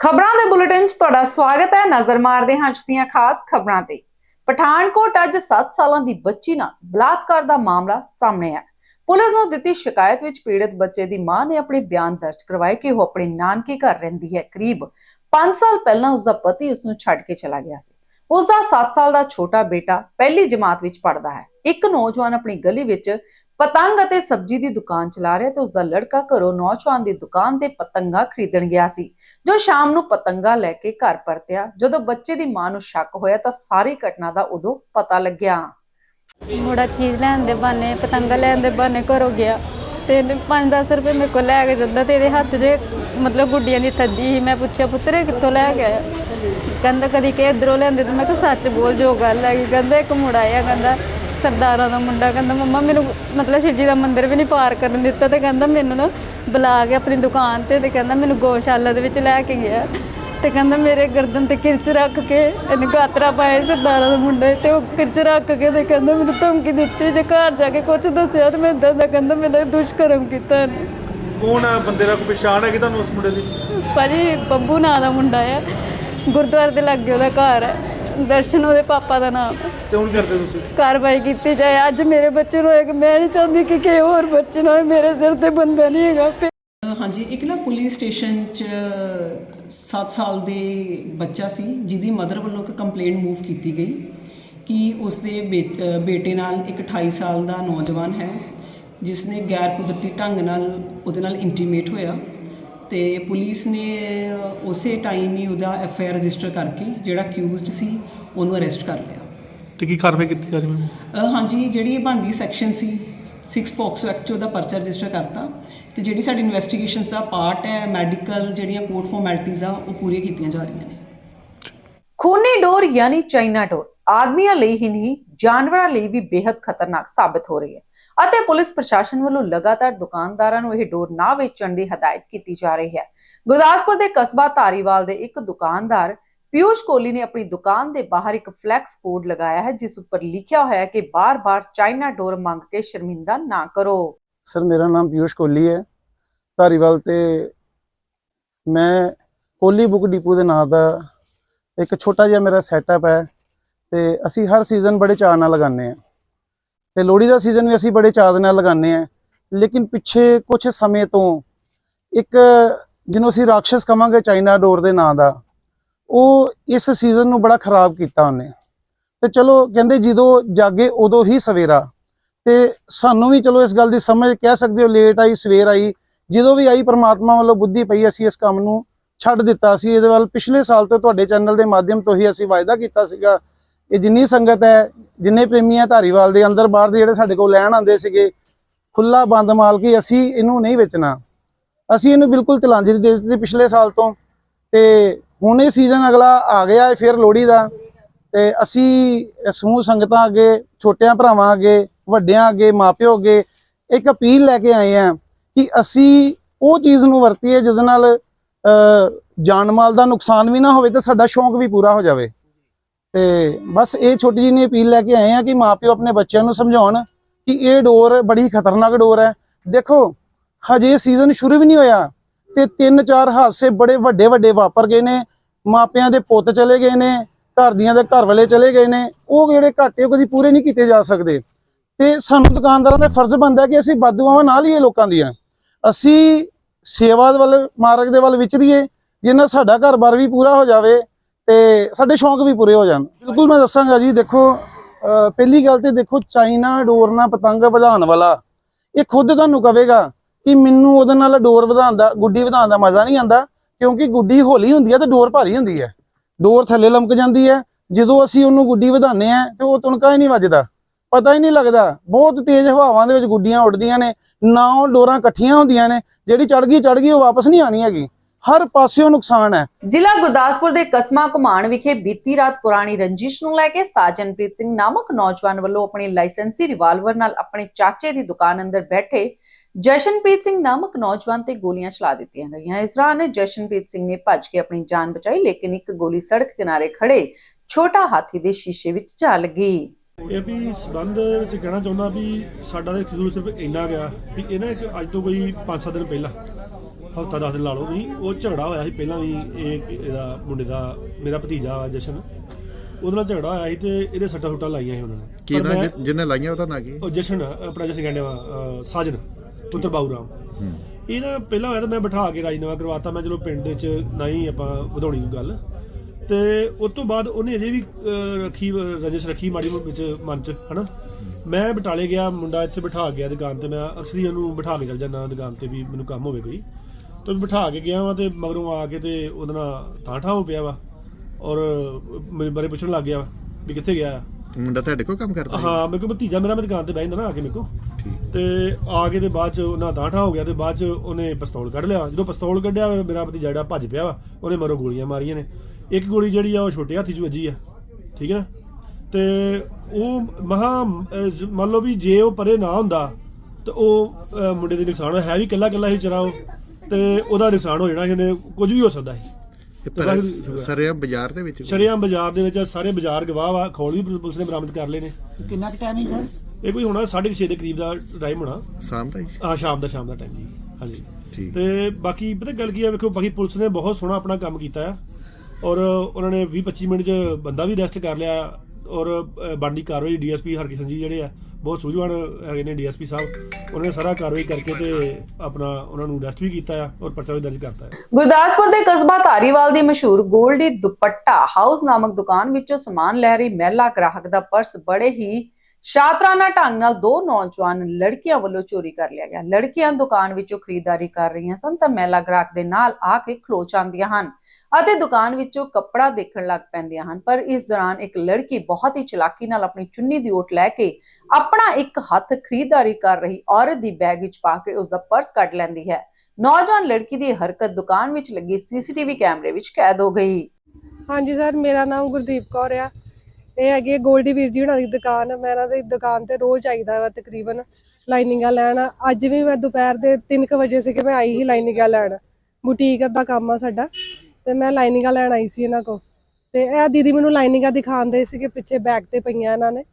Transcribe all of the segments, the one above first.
ਖਬਰਾਂ ਦੇ ਬੁਲੇਟਿਨ 'ਚ ਤੁਹਾਡਾ ਸਵਾਗਤ ਹੈ। ਨਜ਼ਰ ਮਾਰਦੇ ਹਾਂ ਅੱਜ ਦੀਆਂ ਖਾਸ ਖਬਰਾਂ ਤੇ। ਪਠਾਨਕੋਟ ਅੱਜ 7 ਸਾਲਾਂ ਦੀ ਬੱਚੀ ਨਾਲ ਬਲਾਤਕਾਰ ਦਾ ਮਾਮਲਾ ਸਾਹਮਣੇ ਆਇਆ। ਪੁਲਿਸ ਨੂੰ ਦਿੱਤੀ ਸ਼ਿਕਾਇਤ ਵਿੱਚ ਪੀੜਤ ਬੱਚੇ ਦੀ ਮਾਂ ਨੇ ਆਪਣੇ ਬਿਆਨ ਦਰਜ ਕਰਵਾਏ ਕਿ ਉਹ ਆਪਣੇ ਨਾਨਕੇ ਘਰ ਰਹਿੰਦੀ ਹੈ। ਕਰੀਬ 5 ਸਾਲ ਪਹਿਲਾਂ ਉਸ ਦਾ ਪਤੀ ਉਸ ਨੂੰ ਛੱਡ ਕੇ ਚਲਾ ਗਿਆ ਸੀ। ਉਸ ਦਾ 7 ਸਾਲ ਦਾ ਛੋਟਾ ਬੇਟਾ ਪਹਿਲੀ ਜਮਾਤ ਵਿੱਚ ਪੜ੍ਹਦਾ ਹੈ। ਇੱਕ ਨੌਜਵਾਨ ਆਪਣੀ ਗਲੀ ਵਿੱਚ ਪਤੰਗ ਅਤੇ ਸਬਜ਼ੀ ਦੀ ਦੁਕਾਨ ਚਲਾ ਰਿਹਾ ਤੇ ਉਸ ਦਾ ਲੜਕਾ ਘਰੋਂ ਨੌਜਵਾਨ ਦੀ ਦੁਕਾਨ ਤੇ ਪਤੰਗਾ ਖਰੀਦਣ ਗਿਆ ਸੀ। ਜੋ ਸ਼ਾਮ ਨੂੰ ਪਤੰਗਾ ਲੈ ਕੇ ਘਰ ਪਰਤਿਆ। ਜਦੋਂ ਬੱਚੇ ਦੀ ਮਾਂ ਨੂੰ ਸ਼ੱਕ ਹੋਇਆ ਤਾਂ ਸਾਰੀ ਘਟਨਾ ਦਾ ਉਦੋਂ ਪਤਾ ਲੱਗਿਆ। ਮੁੰਡਾ ਚੀਜ਼ ਲੈਣ ਦੇ ਬਹਾਨੇ, ਪਤੰਗਾ ਲੈਣ ਦੇ ਬਹਾਨੇ ਘਰੋਂ ਗਿਆ ਤੇ 5-10 ਰੁਪਏ ਮੇਰੇ ਕੋਲ ਲੈ ਕੇ ਜਾਂਦਾ ਤੇਰੇ ਹੱਥ 'ਚ ਮਤਲਬ ਗੁੱਡੀਆਂ ਦੀ ਥੱਦੀ ਸੀ। ਮੈਂ ਪੁੱਛਿਆ, ਪੁੱਤਰ, ਕਿੱਥੋਂ ਲੈ ਕੇ ਆਇਆ? ਕਹਿੰਦਾ, ਕਦੀ ਕਿ ਇਧਰੋਂ ਲੈਂਦੇ? ਤੇ ਮੈਂ ਕਿਹਾ, ਸੱਚ ਬੋਲ, ਜੋ ਗੱਲ ਹੈਗੀ। ਕਹਿੰਦਾ, ਇੱਕ ਮੁੰਡਾ ਆਇਆ। ਕਹਿੰਦਾ ਸਰਦਾਰਾਂ ਦਾ ਮੁੰਡਾ ਕਹਿੰਦਾ ਮੰਮਾ ਮੈਨੂੰ ਮਤਲਬ ਸ਼ਿਵਜੀ ਦਾ ਮੰਦਿਰ ਵੀ ਨਹੀਂ ਪਾਰ ਕਰਨ ਦਿੱਤਾ ਤੇ ਕਹਿੰਦਾ ਮੈਨੂੰ ਨਾ ਬੁਲਾ ਕੇ ਆਪਣੀ ਦੁਕਾਨ ਤੇ ਤੇ ਕਹਿੰਦਾ ਮੈਨੂੰ ਗੋਸ਼ਾਲਾ ਦੇ ਵਿੱਚ ਲੈ ਕੇ ਗਿਆ। ਤੇ ਕਹਿੰਦਾ ਮੇਰੇ ਗਰਦਨ ਤੇ ਕਿਰਚ ਰੱਖ ਕੇ ਇਹਨੇ ਗਾਤਰਾ ਪਾਇਆ ਸਰਦਾਰਾਂ ਦਾ ਮੁੰਡਾ ਤੇ ਉਹ ਕਿਰਚ ਰੱਖ ਕੇ ਤੇ ਕਹਿੰਦਾ ਮੈਨੂੰ ਧਮਕੀ ਦਿੱਤੀ ਜੇ ਘਰ ਜਾ ਕੇ ਕੁਝ ਦੱਸਿਆ ਤੇ ਮੈਂ ਇਦਾਂ ਦਾ ਕਹਿੰਦਾ ਮੇਰੇ ਦੁਸ਼ਕਰਮ ਕੀਤਾ ਇਹਨੇ। ਕੌਣ ਆ? ਬੰਦੇ ਦਾ ਕੋਈ ਪਛਾਣ ਹੈ ਕਿ ਤੁਹਾਨੂੰ ਉਸ ਮੁੰਡੇ ਦੀ? ਭਾਜੀ ਬੱਬੂ ਨਾਂ ਦਾ ਮੁੰਡਾ ਆ। ਗੁਰਦੁਆਰੇ ਦੇ ਲਾਗੇ ਉਹਦਾ ਘਰ ਹੈ ਦਰਸ਼ਨ ਉਹਦੇ ਪਾਪਾ ਦਾ ਨਾਮ। ਹੈ ਤੇ ਹੁਣ ਕਰਦੇ ਤੁਸੀਂ? ਕਾਰਵਾਈ ਕੀਤੀ ਜਾਏ। ਅੱਜ ਮੇਰੇ ਬੱਚੇ ਨੂੰ ਹੋਏ ਕਿ ਮੈਂ ਨਹੀਂ ਚਾਹੁੰਦੀ ਕਿ ਕਿਸੇ ਹੋਰ ਬੱਚੇ ਨੂੰ ਹੋਏ। ਮੇਰੇ ਸਿਰ ਤੇ ਬੰਦਾ ਨਹੀਂ ਹੈਗਾ। ਹਾਂਜੀ ਇੱਕ ਨਾ ਪੁਲਿਸ ਸਟੇਸ਼ਨ 'ਚ 7 ਸਾਲ ਦੇ ਬੱਚਾ ਸੀ ਜਿਹਦੀ ਮਦਰ ਵੱਲੋਂ ਇੱਕ ਕੰਪਲੇਂਟ ਮੂਵ ਕੀਤੀ ਗਈ ਕਿ ਉਸਦੇ ਬੇ- ਬੇਟੇ ਨਾਲ ਇੱਕ 28 ਸਾਲ ਦਾ ਨੌਜਵਾਨ ਹੈ ਜਿਸ ਨੇ ਗੈਰ ਕੁਦਰਤੀ ਢੰਗ ਨਾਲ ਉਹਦੇ ਨਾਲ ਇੰਟੀਮੇਟ ਹੋਇਆ। ਤੇ ਪੁਲਿਸ ਨੇ ਉਸੇ ਟਾਈਮ ਹੀ ਉਹਦਾ ਐਫ ਆਈ ਆਰ ਰਜਿਸਟਰ ਕਰਕੇ ਜਿਹੜਾ ਅਕਿਊਜ਼ਡ ਸੀ ਉਹਨੂੰ ਅਰੈਸਟ ਕਰ ਲਿਆ। ਤੇ ਕੀ ਕਾਰਵਾਈ ਕੀਤੀ ਜਾ ਰਹੀ ਮੈਮ ਹਾਂਜੀ ਜਿਹੜੀ ਇਹ ਬੰਦੀ ਸੈਕਸ਼ਨ ਸੀ 6 ਪੋਕਸੋ ਐਕਟ ਉਹਦਾ ਪਰਚਾ ਰਜਿਸਟਰ ਕਰਤਾ। ਤੇ ਜਿਹੜੀ ਸਾਡੀ ਇਨਵੈਸਟੀਗੇਸ਼ਨਸ ਦਾ ਪਾਰਟ ਹੈ ਮੈਡੀਕਲ ਜਿਹੜੀਆਂ ਕੋਰਟ ਫਾਰਮੈਲਿਟੀਆਂ ਆ ਉਹ ਪੂਰੀਆਂ ਕੀਤੀਆਂ ਜਾ ਰਹੀਆਂ ਨੇ। ਖੂਨੀ ਡੋਰ ਯਾਨੀ ਚਾਈਨਾ ਡੋਰ। ਆਦਮੀਆਂ ਲਈ ਹੀ ਨਹੀਂ ਜਾਨਵਰਾਂ ਲਈ ਵੀ ਬੇहद ਖਤਰਨਾਕ ਸਾਬਤ ਹੋ ਰਹੀ ਹੈ। ਅਤੇ ਪੁਲਿਸ ਪ੍ਰਸ਼ਾਸਨ ਵੱਲੋਂ ਲਗਾਤਾਰ ਦੁਕਾਨਦਾਰਾਂ ਨੂੰ ਇਹ ਡੋਰ ਨਾ ਵੇਚਣ ਦੀ ਹਦਾਇਤ ਕੀਤੀ ਜਾ ਰਹੀ ਹੈ। ਗੁਰਦਾਸਪੁਰ ਦੇ ਕਸਬਾ ਧਾਰੀਵਾਲ ਦੇ ਇੱਕ ਦੁਕਾਨਦਾਰ ਪਿਊਸ਼ ਕੋਹਲੀ ਨੇ ਆਪਣੀ ਦੁਕਾਨ ਦੇ ਬਾਹਰ ਇੱਕ ਫਲੈਕਸ ਬੋਰਡ ਲਗਾਇਆ ਹੈ, ਜਿਸ ਉੱਪਰ ਲਿਖਿਆ ਹੋਇਆ ਹੈ ਕਿ ਬਾਰ-ਬਾਰ ਚਾਈਨਾ ਡੋਰ ਮੰਗ ਕੇ ਸ਼ਰਮਿੰਦਾ ਨਾ ਕਰੋ। ਸਰ, ਮੇਰਾ ਨਾਮ ਪਿਊਸ਼ ਕੋਹਲੀ ਹੈ। ਧਾਰੀਵਾਲ ਤੇ ਮੈਂ ਕੋਹਲੀ ਬੁੱਕ ਡਿਪੂ ਦੇ ਨਾਂ ਦਾ ਇੱਕ ਛੋਟਾ ਜਿਹਾ ਮੇਰਾ ਸੈਟਅਪ ਹੈ ਤੇ ਅਸੀਂ ਹਰ ਸੀਜ਼ਨ ਬੜੇ ਚਾਅ ਨਾਲ ਲਗਾਉਂਦੇ ਆ ਤੇ ਲੋਹੜੀ ਦਾ ਸੀਜ਼ਨ ਵੀ ਅਸੀਂ ਬੜੇ ਚਾਅ ਦੇ ਨਾਲ ਲਗਾਉਂਦੇ ਆ ਲੇਕਿਨ ਪਿੱਛੇ ਕੁਝ ਸਮੇਂ ਤੋਂ ਇੱਕ ਜਿਹਨੂੰ ਅਸੀਂ ਰਾਖਸ਼ ਕਵਾਂਗੇ ਚਾਈਨਾ ਡੋਰ ਦੇ ਨਾਂ ਦਾ, ਉਹ ਇਸ ਸੀਜ਼ਨ ਨੂੰ ਬੜਾ ਖਰਾਬ ਕੀਤਾ ਉਹਨੇ। ਤੇ ਚਲੋ ਕਹਿੰਦੇ ਜਦੋਂ ਜਾਗੇ ਉਦੋਂ ਹੀ ਸਵੇਰਾ। ਤੇ ਸਾਨੂੰ ਵੀ ਚਲੋ ਇਸ ਗੱਲ ਦੀ ਸਮਝ ਕਹਿ ਸਕਦੇ ਹੋ ਲੇਟ ਆਈ, ਸਵੇਰ ਆਈ। ਜਦੋਂ ਵੀ ਆਈ, ਪਰਮਾਤਮਾ ਵੱਲੋਂ ਬੁੱਧੀ ਪਈ, ਅਸੀਂ ਇਸ ਕੰਮ ਨੂੰ ਛੱਡ ਦਿੱਤਾ ਸੀ। ਇਹਦੇ ਵੱਲ ਪਿਛਲੇ ਸਾਲ ਤੋਂ ਤੁਹਾਡੇ ਚੈਨਲ ਦੇ ਮਾਧਿਅਮ ਤੋਂ ਹੀ ਅਸੀਂ ਵਾਅਦਾ ਕੀਤਾ ਸੀਗਾ ਇਹ ਜਿੰਨੀ ਸੰਗਤ ਹੈ, ਜਿੰਨੇ ਪ੍ਰੇਮੀ ਹੈ ਧਾਰੀਵਾਲ ਦੇ ਅੰਦਰ ਬਾਹਰ ਦੇ ਜਿਹੜੇ ਸਾਡੇ ਕੋਲ ਲੈਣ ਆਉਂਦੇ ਸੀਗੇ ਖੁੱਲਾ ਬੰਦ ਮਾਲ ਕੇ ਅਸੀਂ ਇਹਨੂੰ ਨਹੀਂ ਵੇਚਣਾ। ਅਸੀਂ ਇਹਨੂੰ ਬਿਲਕੁਲ ਤਲਾਂਜੀ ਦੇ ਦਿੱਤੀ ਪਿਛਲੇ ਸਾਲ ਤੋਂ ਤੇ ਹੁਣ ਇਹ ਸੀਜ਼ਨ ਅਗਲਾ ਆ ਗਿਆ ਹੈ ਫਿਰ ਲੋਹੜੀ ਦਾ ਤੇ ਅਸੀਂ ਸਮੂਹ ਸੰਗਤਾਂ ਅੱਗੇ, ਛੋਟਿਆਂ ਭਰਾਵਾਂ ਅੱਗੇ, ਵੱਡਿਆਂ ਅੱਗੇ, ਮਾਪਿਓ ਅੱਗੇ ਇੱਕ ਅਪੀਲ ਲੈ ਕੇ ਆਏ ਆ ਕਿ ਅਸੀਂ ਉਹ ਚੀਜ਼ ਨੂੰ ਵਰਤੀਏ ਜਿਹਦੇ ਨਾਲ ਜਾਨ ਮਾਲ ਦਾ ਨੁਕਸਾਨ ਵੀ ਨਾ ਹੋਵੇ ਤੇ ਸਾਡਾ ਸ਼ੌਂਕ ਵੀ ਪੂਰਾ ਹੋ ਜਾਵੇ। ਤੇ ਬਸ ਇਹ ਛੋਟੀ ਜਿਹੀ ਜਿਹੀ ਅਪੀਲ ਲੈ ਕੇ ਆਏ ਆ ਕਿ ਮਾਪਿਓ ਆਪਣੇ ਬੱਚਿਆਂ ਨੂੰ ਸਮਝਾਉਣ ਕਿ ਇਹ ਡੋਰ ਬੜੀ ਖਤਰਨਾਕ ਡੋਰ ਹੈ। ਦੇਖੋ, ਹਜੇ ਸੀਜ਼ਨ ਸ਼ੁਰੂ ਵੀ ਨਹੀਂ ਹੋਇਆ ਤੇ ਤਿੰਨ ਚਾਰ ਹਾਦਸੇ ਬੜੇ ਵੱਡੇ ਵੱਡੇ ਵਾਪਰ ਗਏ ਨੇ। ਮਾਪਿਆਂ ਦੇ ਪੁੱਤ ਚਲੇ ਗਏ ਨੇ, ਘਰ ਦੀਆਂ ਦੇ ਘਰ ਵਾਲੇ ਚਲੇ ਗਏ ਨੇ। ਉਹ ਜਿਹੜੇ ਘਾਟੇ ਉਹ ਕਦੀ ਪੂਰੇ ਨਹੀਂ ਕੀਤੇ ਜਾ ਸਕਦੇ। ਤੇ ਸਾਨੂੰ ਦੁਕਾਨਦਾਰਾਂ ਦਾ ਫਰਜ਼ ਬਣਦਾ ਕਿ ਅਸੀਂ ਬਦਦੁਆਵਾਂ ਨਾ ਲਈਏ ਲੋਕਾਂ ਦੀਆਂ। ਅਸੀਂ ਸੇਵਾ ਦੇ ਵੱਲ, ਮਾਰਗ ਦੇ ਵੱਲ ਵਿਚਰੀਏ, ਜਿੰਨਾ ਸਾਡਾ ਘਰ-ਬਾਰ ਵੀ ਪੂਰਾ ਹੋ ਜਾਵੇ ਤੇ ਸਾਡੇ ਸ਼ੌਂਕ ਵੀ ਪੂਰੇ ਹੋ ਜਾਣ। ਬਿਲਕੁਲ ਮੈਂ ਦੱਸਾਂਗਾ ਜੀ, ਦੇਖੋ ਪਹਿਲੀ ਗੱਲ ਤੇ ਦੇਖੋ, ਚਾਈਨਾ ਡੋਰ ਨਾਲ ਪਤੰਗ ਵਧਾਉਣ ਵਾਲਾ, ਇਹ ਖੁਦ ਤੁਹਾਨੂੰ ਕਵੇਗਾ ਕਿ ਮੈਨੂੰ ਉਹਦੇ ਨਾਲ ਡੋਰ ਵਧਾਉਣ ਦਾ, ਗੁੱਡੀ ਵਧਾਉਣ ਦਾ ਮਜ਼ਾ ਨਹੀਂ ਆਉਂਦਾ, ਕਿਉਂਕਿ ਗੁੱਡੀ ਹੌਲੀ ਹੁੰਦੀ ਹੈ ਤੇ ਡੋਰ ਭਾਰੀ ਹੁੰਦੀ ਹੈ ਡੋਰ ਥੱਲੇ ਲਮਕ ਜਾਂਦੀ ਹੈ ਜਦੋਂ ਅਸੀਂ ਉਹਨੂੰ ਗੁੱਡੀ ਵਧਾਉਂਦੇ ਆ ਤੇ ਉਹ ਤੁਣਕਾ ਹੀ ਨਹੀਂ ਵੱਜਦਾ। ਪਤਾ ਹੀ ਨਹੀਂ ਲੱਗਦਾ, ਬਹੁਤ ਤੇਜ਼ ਹਵਾਵਾਂ ਦੇ ਵਿੱਚ ਗੁੱਡੀਆਂ ਉੱਡਦੀਆਂ ਨੇ, ਨਾ ਉਹ ਡੋਰਾਂ ਇਕੱਠੀਆਂ ਹੁੰਦੀਆਂ ਨੇ, ਜਿਹੜੀ ਚੜ ਗਈ ਚੜ ਗਈ, ਉਹ ਵਾਪਸ ਨਹੀਂ ਆਣੀ ਹੈਗੀ। ਹਰ ਪਾਸਿਓਂ ਨੁਕਸਾਨ ਹੈ। ਜ਼ਿਲ੍ਹਾ ਗੁਰਦਾਸਪੁਰ ਦੇ ਕਸਮਾ ਕੁਮਾਣ ਵਿਖੇ ਬੀਤੀ ਰਾਤ ਪੁਰਾਣੀ ਰੰਜਿਸ਼ ਨੂੰ ਲੈ ਕੇ ਸਾਜਨਪ੍ਰੀਤ ਸਿੰਘ ਨਾਮਕ ਨੌਜਵਾਨ ਵੱਲੋਂ ਆਪਣੀ ਲਾਇਸੈਂਸੀ ਰਿਵਾਲਵਰ ਨਾਲ ਆਪਣੇ ਚਾਚੇ ਦੀ ਦੁਕਾਨ ਅੰਦਰ ਬੈਠੇ ਜਸ਼ਨਪ੍ਰੀਤ ਸਿੰਘ ਨਾਮਕ ਨੌਜਵਾਨ ਤੇ ਗੋਲੀਆਂ ਚਲਾ ਦਿੱਤੀਆਂ ਗਈਆਂ। ਇਸ ਦੌਰਾਨ ਜਸ਼ਨਪ੍ਰੀਤ ਸਿੰਘ ਨੇ ਭੱਜ ਕੇ ਆਪਣੀ ਜਾਨ ਬਚਾਈ ਲੇਕਿਨ ਇੱਕ ਗੋਲੀ ਸੜਕ ਕਿਨਾਰੇ ਖੜੇ ਛੋਟਾ ਹਾਥੀ ਦੇ ਸ਼ੀਸ਼ੇ ਵਿੱਚ ਜਾ ਲੱਗੀ। ਇਹ ਵੀ ਸਬੰਧ ਵਿੱਚ ਕਹਿਣਾ ਚਾਹੁੰਦਾ ਵੀ ਸਾਡਾ ਤਾਂ ਕਸੂਰ ਸਿਰਫ ਇੰਨਾ ਗਿਆ ਵੀ ਇਹਨਾਂ ਇੱਕ ਅੱਜ ਤੋਂ ਕੋਈ 5-7 ਦਿਨ ਪਹਿਲਾਂ ਹਫਤਾ ਦਸ ਦਿਨ ਲਾ ਲਓ ਤੁਸੀਂ। ਉਹ ਝਗੜਾ ਹੋਇਆ ਸੀ ਪਹਿਲਾਂ ਵੀ ਇਹ ਇਹਦਾ ਮੁੰਡੇ ਦਾ ਮੇਰਾ ਭਤੀਜਾ ਵਾ ਜਸ਼ਨ। ਉਹਦੇ ਨਾਲ ਝਗੜਾ ਹੋਇਆ ਸੀ ਤੇ ਇਹਦੇ ਸੱਟਾ ਸੁੱਟਾਂ ਲਾਈਆਂ ਸੀ ਉਹਨਾਂ ਨੇ। ਪਰ ਨਾ ਮੈਂ- ਜਿਹਨੇ ਲਾਈਆਂ ਉਹਦਾ ਨਾਂ ਕੀ? ਉਹ ਜਸ਼ਨ ਆ, ਆਪਣਾ ਜਸ਼ਨ ਕਹਿੰਦੇ ਵਾ ਅਹ, ਸਾਜਨ ਪੁੱਤਰ ਬਾਊ ਰਾਮ। ਹੂੰ। ਇਹ ਨਾ ਪਹਿਲਾਂ ਹੋਇਆ ਤਾਂ ਮੈਂ ਬਿਠਾ ਕੇ ਰਾਜਨਾਮਾ ਕਰਵਾਤਾ ਮੈਂ ਚਲੋ ਪਿੰਡ ਦੇ ਵਿੱਚ ਨਹੀਂ ਆਪਾਂ ਵਧਾਉਣੀ ਗੱਲ। ਤੇ ਉਸ ਤੋਂ ਬਾਅਦ ਉਹਨੇ ਅਜੇ ਵੀ ਅਹ, ਰੱਖੀ ਰਜਿਸ ਰੱਖੀ ਮਾੜੀ ਮੋਟੀ ਵਿੱਚ ਮਨ ਚ ਹਨਾ? ਮੈਂ ਬਟਾਲੇ ਗਿਆ ਮੁੰਡਾ ਇੱਥੇ ਬਿਠਾ ਗਿਆ ਦੁਕਾਨ ਤੇ ਮੈਂ ਅਸਲੀ ਉਹਨੂੰ ਬਿਠਾ ਕੇ ਚੱਲ ਜਾਂਦਾ ਦੁਕਾਨ ਤੇ ਵੀ ਮੈਨੂੰ ਕੰਮ ਹੋਵੇ ਕੋਈ। ਤੇ ਬਿਠਾ ਕੇ ਗਿਆ ਵਾ ਤੇ ਮਗਰੋਂ ਆ ਕੇ ਤੇ ਉਹਦੇ ਨਾਲ ਠਾਠਾ ਹੋ ਪਿਆ ਵਾ ਔਰ ਮੇਰੇ ਬਾਰੇ ਪੁੱਛਣ ਲੱਗ ਗਿਆ ਵਾ ਵੀ ਕਿੱਥੇ ਗਿਆ ਮੁੰਡਾ ਤੁਹਾਡੇ ਕੋਲ ਕੰਮ ਕਰਦਾ ਹੈ ਹਾਂ ਮੇਰੇ ਕੋਲ ਭਤੀਜਾ ਮੇਰਾ ਮੈਂ ਦੁਕਾਨ ਤੇ ਬਹਿ ਜਾਂਦਾ ਨਾ ਆ ਕੇ ਮੇਰੇ ਕੋਲ। ਠੀਕ। ਤੇ ਆ ਕੇ ਤੇ ਬਾਅਦ ਚ ਉਹਨਾਂ ਦਾਠਾ ਹੋ ਗਿਆ ਤੇ ਬਾਅਦ ਚ ਉਹਨੇ ਪਿਸਤੌਲ ਕੱਢ ਲਿਆ। ਜਦੋਂ ਪਿਸਤੌਲ ਕੱਢਿਆ ਮੇਰਾ ਭਤੀਜਾ ਜਿਹੜਾ ਭੱਜ ਪਿਆ ਵਾ ਉਹਨੇ ਮਰੋ ਗੋਲੀਆਂ ਮਾਰੀਆਂ ਨੇ। ਇੱਕ ਗੋਲੀ ਜਿਹੜੀ ਆ ਉਹ ਛੋਟੇ ਹਾਥੀ ਚ ਵੱਜੀ ਆ। ਠੀਕ ਹੈ ਨਾ? ਤੇ ਉਹ ਮਹਾ ਅਹ, ਜ- ਮੰਨ ਲਓ ਵੀ ਜੇ ਉਹ ਪਰੇ ਨਾ ਹੁੰਦਾ ਤੇ ਉਹ ਅਹ, ਮੁੰਡੇ ਦੇ ਨੁਕਸਾਨ ਹੈ ਵੀ ਕੱਲਾ ਕੱਲਾ ਹੀ ਚਰਾ ਉਹ। ਤੇ ਉਹਦਾ ਨੁਕਸਾਨ ਹੋ ਜਾਣਾ ਸੀ ਉਹਨੇ ਕੁਝ ਵੀ ਹੋ ਸਕਦਾ ਸੀ। ਸਰਿਆ ਬਾਜ਼ਾਰ ਦੇ ਵਿੱਚ ਸ਼ਰੇਆਮ ਬਾਜ਼ਾਰ ਦੇ ਵਿੱਚ ਸਾਰੇ ਬਾਜ਼ਾਰ ਗਵਾਹ ਵਾ ਖੋਲ ਵੀ ਪੁਲਿ- ਪੁਲਿਸ ਨੇ ਬਰਾਮਦ ਕਰ ਲਏ ਨੇ। ਕਿੰਨਾ ਕੁ ਟਾਈਮ ਹੈ ਸਰ? ਇਹ ਕੋਈ ਹੋਣਾ 6:30 ਦੇ ਕਰੀਬ ਦਾ ਟਾਈਮ ਹੋਣਾ। ਸ਼ਾਮ ਦਾ ਹੀ। ਆ ਸ਼ਾਮ ਦਾ ਸ਼ਾਮ ਦਾ ਟਾਈਮ ਜੀ। ਹਾਂਜੀ। ਠੀਕ। ਤੇ ਬਾਕੀ ਪਤਾ ਗੱਲ ਕੀ ਆ ਵੇਖੋ ਬਾਕੀ ਪੁਲਿਸ ਨੇ ਬਹੁਤ ਸੋਹਣਾ ਆਪਣਾ ਕੰਮ ਕੀਤਾ ਆ। ਔਰ ਉਹਨਾਂ ਨੇ 20 25 ਮਿੰਟ 'ਚ ਬੰਦਾ ਵੀ ਅਰੈਸਟ ਕਰ ਲਿਆ। ਔਰ ਅ, ਬਣਦੀ ਕਾਰਵਾਈ ਡੀਐਸਪੀ ਹਰਕਿਸ਼ਨ ਜੀ ਜਿਹੜੇ ਆ ਬਹੁਤ ਸੂਝਵਾਨ ਹੈਗੇ ਨੇ ਡੀਐਸਪੀ ਸਾਹਿਬ। ਉਹਨਾਂ ਨੇ ਸਾਰਾ ਕਾਰਵਾਈ ਕਰਕੇ ਤੇ ਆਪਣਾ ਉਹਨਾਂ ਨੂੰ ਅਰੈਸਟ ਵੀ ਕੀਤਾ ਆ ਔਰ ਪਰਚਾ ਵੀ ਦਰਜ ਕਰਤਾ ਹੈ ਗੁਰਦਾਸਪੁਰ ਦੇ ਕਸਬਾ ਧਾਰੀਵਾਲ ਦੀ ਮਸ਼ਹੂਰ 골ਡੀ ਦੁਪੱਟਾ ਹਾਊਸ ਨਾਮਕ ਦੁਕਾਨ ਵਿੱਚੋਂ ਸਮਾਨ ਲੈ ਰਹੀ ਮਹਿਲਾ ਗ੍ਰਾਹਕ ਦਾ ਪਰਸ ਬੜੇ ਹੀ ਸ਼ਾਤਰਾਨਾ ਢੰਗ ਨਾਲ ਦੋ ਨੌਜਵਾਨ ਲੜਕੀਆਂ ਵੱਲੋਂ ਚੋਰੀ ਕਰ ਲਿਆ ਗਿਆ। ਲੜਕੀਆਂ ਦੁਕਾਨ ਵਿੱਚੋਂ ਖਰੀਦਦਾਰੀ ਕਰ ਰਹੀਆਂ ਸਨ ਤਾਂ ਮਹਿਲਾ ਗ੍ਰਾਹਕ ਦੇ ਨਾਲ ਆ ਕੇ ਖਲੋ ਜਾਂਦੀਆਂ ਹਨ। ਅਤੇ ਦੁਕਾਨ ਵਿੱਚੋਂ ਕੱਪੜਾ ਦੇਖਣ ਲੱਗ ਪੈਂਦੀਆਂ ਹਨ। ਪਰ ਇਸ ਦੌਰਾਨ ਇੱਕ ਲੜਕੀ ਬਹੁਤ ਹੀ ਚਲਾਕੀ ਨਾਲ ਆਪਣੀ ਚੁੰਨੀ ਦੀ ਓਟ ਲੈ ਕੇ ਆਪਣਾ ਇੱਕ ਹੱਥ ਖਰੀਦਦਾਰੀ ਕਰ ਰਹੀ ਔਰਤ ਦੀ ਬੈਗ ਵਿੱਚ ਪਾ ਕੇ ਉਸ ਦਾ ਪਰਸ ਕੱਢ ਲੈਂਦੀ ਹੈ। ਨੌਜਵਾਨ ਲੜਕੀ ਦੀ ਹਰਕਤ ਦੁਕਾਨ ਵਿੱਚ ਲੱਗੇ ਸੀਸੀਟੀਵੀ ਕੈਮਰੇ ਵਿੱਚ ਕੈਦ ਹੋ ਗਈ। ਹਾਂਜੀ ਸਰ, ਮੇਰਾ ਨਾਮ ਗੁਰਦੀਪ ਕੌਰ ਆ। ਇਹ ਹੈਗੀ ਹੈ ਗੋਲਡੀ ਵੀਰ ਜੀ ਹੁਣਾਂ ਦੀ ਦੁਕਾਨ। ਮੈਂ ਇਹਨਾਂ ਦੀ ਦੁਕਾਨ ਤੇ ਰੋਜ਼ ਆਈਦਾ ਵਾ ਤਕਰੀਬਨ ਲਾਈਨਿੰਗਾਂ ਲੈਣ। ਅੱਜ ਵੀ ਮੈਂ ਦੁਪਹਿਰ ਦੇ 3:00 ਵਜੇ ਸੀ ਕਿ ਮੈਂ ਆਈ ਹੀ ਲਾਈਨਿੰਗਾਂ ਲੈਣ। ਬੁਟੀਕ ਦਾ ਕੰਮ ਆ ਸਾਡਾ। ਤੇ ਮੈਂ ਲਾਈਨਿੰਗਾਂ ਲੈਣ ਆਈ ਸੀ ਇਹਨਾਂ ਕੋ ਤੇ ਇਹ ਦੀਦੀ ਮੈਨੂੰ ਲਾਈਨਿੰਗਾਂ ਦਿਖਾਉਂਦੇ ਸੀ ਕਿ ਪਿੱਛੇ ਬੈਗ ਤੇ ਪਈਆਂ ਇਹਨਾਂ ਨੇ।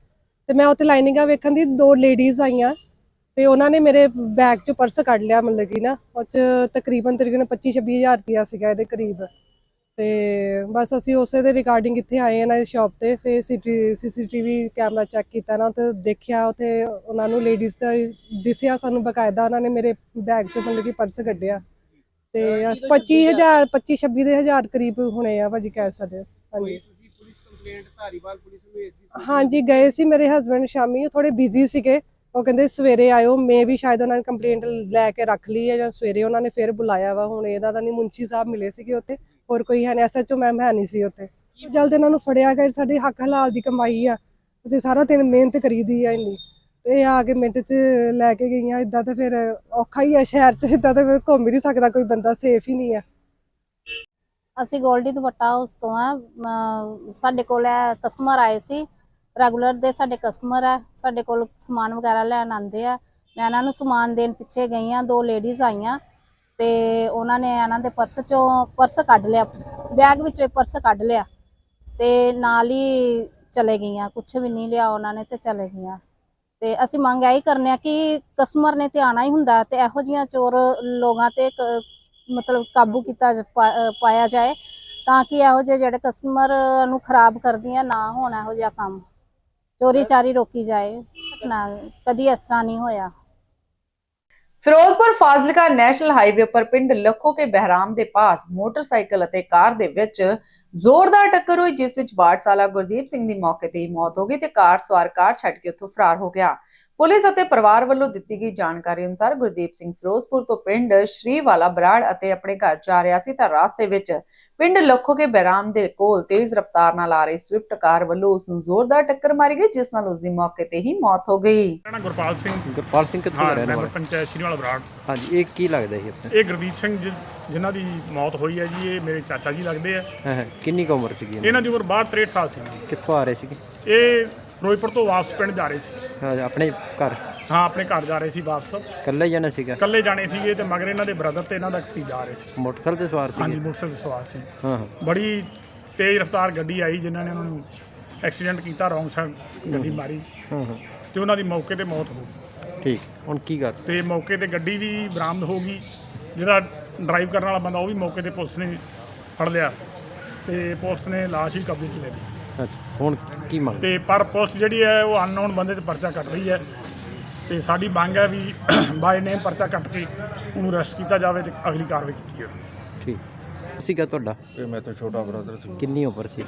ਤੇ ਮੈਂ ਉੱਥੇ ਲਾਈਨਿੰਗਾਂ ਵੇਖਣ ਦੀ ਦੋ ਲੇਡੀਜ਼ ਆਈਆਂ ਤੇ ਉਹਨਾਂ ਨੇ ਮੇਰੇ ਬੈਗ ਚੋਂ ਪਰਸ ਕੱਢ ਲਿਆ ਮਤਲਬ ਕਿ ਨਾ, ਉਹ 'ਚ ਤਕਰੀਬਨ ਤਕਰੀਬਨ 25 26000 ਰੁਪਇਆ ਸੀਗਾ ਇਹਦੇ ਕਰੀਬ। ਤੇ ਬਸ ਅਸੀਂ ਉਸੇ ਦੇ ਰਿਕਾਰਡਿੰਗ ਇੱਥੇ ਆਏ ਇਹਨਾਂ ਦੀ ਸ਼ਾਪ ਤੇ, ਫਿਰ ਸੀਸੀਟੀਵੀ ਕੈਮਰਾ ਚੈੱਕ ਕੀਤਾ ਨਾ ਤੇ ਦੇਖਿਆ ਉੱਥੇ ਉਹਨਾਂ ਨੂੰ ਲੇਡੀਜ਼ ਦਾ ਦਿਸਿਆ ਸਾਨੂੰ ਬਕਾਇਦਾ ਉਹਨਾਂ ਨੇ ਮੇਰੇ ਬੈਗ ਚੋਂ ਮਤਲਬ ਕਿ ਪਰਸ ਕੱਢਿਆ। ਤੇ 25000 25 26 ਦੇ ਹਜ਼ਾਰ ਕਰੀਬ ਹੋਣੇ ਆ ਭਾਜੀ ਕਹਿ ਸਕਦੇ। ਹਾਂਜੀ। ਹਾਂਜੀ ਗਏ ਸੀ ਮੇਰੇ ਹਸਬੰਡ ਸ਼ਾਮੀ ਥੋੜੇ ਬਿਜ਼ੀ ਸੀਗੇ। ਉਹ ਕਹਿੰਦੇ ਸਵੇਰੇ ਆਇਓ ਮੈਂ ਵੀ ਸ਼ਾਇਦ ਉਹਨਾਂ ਨੇ ਕੰਪਲੇਂਟ ਲੈ ਕੇ ਰੱਖ ਲਈ ਹੈ ਜਾਂ ਸਵੇਰੇ ਉਹਨਾਂ ਨੇ ਫਿਰ ਬੁਲਾਇਆ ਵਾ। ਹੁਣ ਇਹਦਾ ਤਾਂ ਨਹੀਂ ਮੁੰਚੀ ਸਾਹਿਬ ਮਿਲੇ ਸੀਗੇ ਉੱਥੇ। ਹੋਰ ਕੋਈ ਹੈ ਨਹੀਂ ਐਸਐਚਓ ਮੈਮ ਹੈ ਨਹੀਂ ਸੀ ਉੱਥੇ। ਜਲਦ ਇਹਨਾਂ ਨੂੰ ਫੜਿਆ ਗਿਆ ਸਾਡੀ ਹੱਕ ਹਲਾਲ ਦੀ ਕਮਾਈ ਆ। ਅਸੀਂ ਸਾਰਾ ਦਿਨ ਮਿਹਨਤ ਕਰੀਦੀ ਆ ਇੰਨੀ। ਤੇ ਆ ਕੇ ਮਿੰਟ ਚ ਲੈ ਕੇ ਗਈਆਂ ਇਦਾਂ ਤਾਂ ਫਿਰ ਔਖਾ ਹੀ ਆ ਸ਼ਹਿਰ ਚ ਇਦਾਂ ਤਾਂ ਫਿਰ ਘੁੰਮ ਹੀ ਨਹੀਂ ਸਕਦਾ, ਕੋਈ ਬੰਦਾ ਸੇਫ ਹੀ ਨਹੀਂ ਆ। ਅਸੀਂ ਗੋਲਡੀ ਦੁਪੱਟਾ ਹਾਊਸ ਤੋਂ ਆ ਸਾਡੇ ਕੋਲ ਕਸਟਮਰ ਆਏ ਸੀ ਰੈਗੂਲਰ ਦੇ ਸਾਡੇ ਕਸਟਮਰ ਆ, ਸਾਡੇ ਕੋਲ ਸਮਾਨ ਵਗੈਰਾ ਲੈਣ ਆਉਂਦੇ ਆ। ਮੈਂ ਇਹਨਾਂ ਨੂੰ ਸਮਾਨ ਦੇਣ ਪਿੱਛੇ ਗਈ ਆ, ਦੋ ਲੇਡੀਜ਼ ਆਈਆਂ, ਤੇ ਉਹਨਾਂ ਨੇ ਇਹਨਾਂ ਦੇ ਪਰਸ ਚੋਂ ਪਰਸ ਕੱਢ ਲਿਆ ਬੈਗ ਵਿੱਚੋਂ ਪਰਸ ਕੱਢ ਲਿਆ, ਤੇ ਨਾਲ ਹੀ ਚਲੇ ਗਈਆਂ ਕੁਝ ਵੀ ਨਹੀਂ ਲਿਆ ਉਹਨਾਂ ਨੇ ਤੇ ਚਲੇ ਗਈਆਂ। ਤੇ ਅਸੀਂ ਮੰਗ ਇਹੀ ਕਰਨੇ ਆ ਕਿ ਕਸਟਮਰ ਨੇ ਤੇ ਆਣਾ ਹੀ ਹੁੰਦਾ ਤੇ ਇਹੋ ਜੀਆਂ ਚੋਰ ਲੋਕਾਂ ਤੇ ਮਤਲਬ ਕਾਬੂ ਕੀਤਾ ਪਾਇਆ ਜਾਏ ਤਾਂ ਕਿ ਇਹੋ ਜਿਹੇ ਜਿਹੜੇ ਕਸਟਮਰ ਨੂੰ ਖਰਾਬ ਕਰਦੀਆਂ ਨਾ ਹੋਣ ਇਹੋ ਜਿਹਾ ਕੰਮ। ਚੋਰੀ ਚਾਰੀ ਰੋਕੀ ਜਾਏ, ਨਾ, ਕਦੀ ਇਸ ਤਰ੍ਹਾਂ ਨਹੀਂ ਹੋਇਆ। ਫਿਰੋਜ਼ਪੁਰ ਫਾਜ਼ਿਲਕਾ ਨੈਸ਼ਨਲ ਹਾਈਵੇ ਉੱਪਰ ਪਿੰਡ ਲੱਖੋ ਕੇ ਬਹਿਰਾਮ ਦੇ ਪਾਸ ਮੋਟਰਸਾਈਕਲ ਅਤੇ ਕਾਰ ਦੇ ਵਿੱਚ ਜ਼ੋਰਦਾਰ ਟੱਕਰ ਹੋਈ, ਜਿਸ ਵਿੱਚ ਬਾੜਸਾਲਾ ਗੁਰਦੀਪ ਸਿੰਘ ਦੀ ਮੌਕੇ ਤੇ ਹੀ ਮੌਤ ਹੋ ਗਈ ਤੇ ਕਾਰ ਸਵਾਰ ਕਾਰ ਛੱਡ ਕੇ ਉੱਥੋਂ ਫਰਾਰ ਹੋ ਗਿਆ। ਪੁਲਿਸ ਅਤੇ ਪਰਿਵਾਰ ਵੱਲੋਂ ਦਿੱਤੀ ਗਈ ਜਾਣਕਾਰੀ ਅਨੁਸਾਰ ਗੁਰਦੀਪ ਸਿੰਘ ਫਿਰੋਜ਼ਪੁਰ ਤੋਂ ਪਿੰਡ ਸ਼੍ਰੀਵਾਲਾ ਬਰਾੜ ਅਤੇ ਆਪਣੇ ਘਰ ਜਾ ਰਿਹਾ ਸੀ ਤਾਂ ਰਾਸਤੇ ਵਿੱਚ ਪਿੰਡ ਲੱਖੋ ਕੇ ਬਹਿਰਾਮ ਦੇ ਕੋਲ ਤੇਜ਼ ਰਫ਼ਤਾਰ ਨਾਲ ਆ ਰਹੀ ਸਵਿਫਟ ਕਾਰ ਵੱਲੋਂ ਉਸ ਨੂੰ ਜ਼ੋਰਦਾਰ ਟੱਕਰ ਮਾਰੀ ਗਈ ਜਿਸ ਨਾਲ ਉਸ ਦੀ ਮੌਕੇ ਤੇ ਹੀ ਮੌਤ ਹੋ ਗਈ। ਮੇਰਾ ਨਾਮ ਗੁਰਪਾਲ ਸਿੰਘ। ਗੁਰਪਾਲ ਸਿੰਘ ਕਿੱਥੋਂ ਦਾ ਹਾਂ ਰਹਿਣ ਮੈਂਬਰ ਵਾਲਾ? ਪੰਚਾਇਤ ਸ਼੍ਰੀਵਾਲਾ ਬਰਾੜ। ਹਾਂਜੀ ਇਹ ਕੀ ਲੱਗਦਾ ਸੀ ਆਪਣੇ? ਇਹ ਗੁਰਦੀਪ ਸਿੰਘ ਜਿ- ਜਿਨ੍ਹਾਂ ਦੀ ਮੌਤ ਹੋਈ ਹੈ ਜੀ ਇਹ ਮੇਰੇ ਚਾਚਾ ਜੀ ਲੱਗਦੇ ਆ। ਹਾਂ ਹਾਂ ਕਿੰਨੀ ਕੁ ਉਮਰ ਸੀਗੀ ਇਹਨਾਂ ਇਹਨਾਂ ਦੀ ਉਮਰ ਬਾਹਰ 63 ਸਾਲ ਸੀ। ਦੀ? ਕਿੱਥੋਂ ਆ ਰਹੇ ਸੀਗੇ? ਇਹ ਫਿਰੋਜ਼ਪੁਰ ਤੋਂ ਵਾਪਸ ਪਿੰਡ ਜਾ ਰਹੇ ਸੀ। ਹਾਂ, ਆਪਣੇ ਘਰ। ਹਾਂ ਆਪਣੇ ਘਰ ਜਾ ਰਹੇ ਸੀ ਵਾਪਸ। ਇਕੱਲੇ ਜਾਣਾ ਸੀਗਾ? ਇਕੱਲੇ ਜਾਣੇ ਸੀਗੇ ਤੇ ਮਗਰ ਇਹਨਾਂ ਦੇ ਬ੍ਰਦਰ ਤੇ ਇਹਨਾਂ ਦਾ ਭਤੀਜਾ ਆ ਰਹੇ ਸੀ। ਮੋਟਰਸਾਈਕਲ ਤੇ ਸਵਾਰ ਹਾਂਜੀ ਸੀਗੇ ਮੋਟਰਸਾਈਕਲ ਤੇ ਸਵਾਰ ਸੀ। ਹਾਂ ਹਾਂ। ਬੜੀ ਤੇਜ਼ ਰਫ਼ਤਾਰ ਗੱਡੀ ਆਈ ਜਿਨ੍ਹਾਂ ਨੇ ਉਹਨਾਂ ਨੂੰ ਐਕਸੀਡੈਂਟ ਕੀਤਾ ਰੌਂਗ ਸਾਈਡ ਗੱਡੀ ਮਾਰੀ। ਹਾਂ ਹਾਂ। ਤੇ ਉਹਨਾਂ ਦੀ ਮੌਕੇ ਤੇ ਮੌਤ ਹੋ ਗਈ। ਠੀਕ ਹੁਣ ਕੀ ਕਰ ਤੇ ਮੌਕੇ ਤੇ ਗੱਡੀ ਵੀ ਬਰਾਮਦ ਹੋ ਗਈ। ਜਿਹੜਾ ਡਰਾਈਵ ਕਰਨ ਵਾਲਾ ਬੰਦਾ ਉਹ ਵੀ ਮੌਕੇ ਤੇ ਪੁਲਿਸ ਨੇ ਫੜ ਲਿਆ। ਤੇ ਪੁਲਿਸ ਨੇ ਲਾਸ਼ ਹੀ ਕਬਜ਼ੇ 'ਚ ਲੈ ਲਈ। ਅੱਛਾ ਹੁਣ ਕੀ ਮੰਗ? ਤੇ ਪਰ ਪੁਲਿਸ ਜਿਹੜੀ ਹੈ ਉਹ ਅਨਨੋਨ ਬੰਦੇ ਤੇ ਪਰਚਾ ਕੱਟ ਰਹੀ ਹੈ। ਤੇ ਸਾਡੀ ਮੰਗ ਹੈ ਵੀ ਬਾਈ ਨੇਮ ਪਰਚਾ ਕੱਟ ਕੇ ਉਹਨੂੰ ਅਰੈਸਟ ਕੀਤਾ ਜਾਵੇ ਤੇ ਅਗਲੀ ਕਾਰਵਾਈ ਕੀਤੀ ਜਾਵੇ। ਠੀਕ। ਸੀਗਾ ਤੁਹਾਡਾ? ਇਹ ਮੈਂ ਤਾਂ ਛੋਟਾ ਬ੍ਰਦਰ ਸੀ। ਕਿੰਨੀ ਉਮਰ ਸੀ?